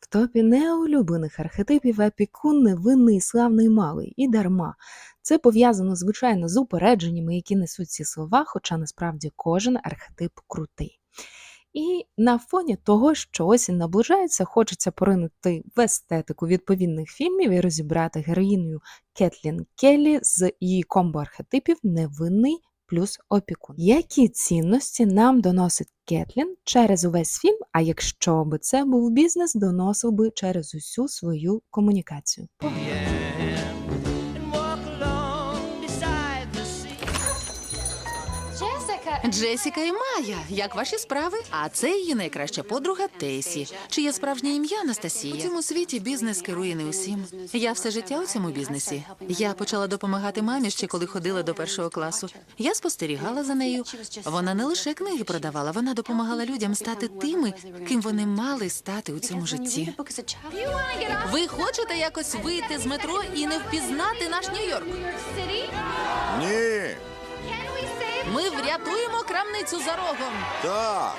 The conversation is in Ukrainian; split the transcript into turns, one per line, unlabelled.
В топі неулюблених архетипів епікун невинний, славний малий і дарма. Це пов'язано, звичайно, з упередженнями, які несуть ці слова, хоча насправді кожен архетип крутий. І на фоні того, що осінь наближається, хочеться поринути в естетику відповідних фільмів і розібрати героїню Кетлін Келлі з її комбо архетипів невинний плюс опікун. Які цінності нам доносить Кетлін через увесь фільм? А якщо би це був бізнес, доносив би через усю свою комунікацію.
and
Джесіка і Майя, як ваші справи? А це її найкраща подруга Тейсі, чиє справжнє ім'я Анастасія. У цьому світі бізнес керує не усім. Я все життя у цьому бізнесі. Я почала допомагати мамі ще коли ходила до першого класу. Я спостерігала за нею. Вона не лише книги продавала, вона допомагала людям стати тими, ким вони мали стати у цьому житті. Ви хочете якось вийти з метро і не впізнати наш Нью-Йорк? Ми врятуємо крамницю за рогом.
так.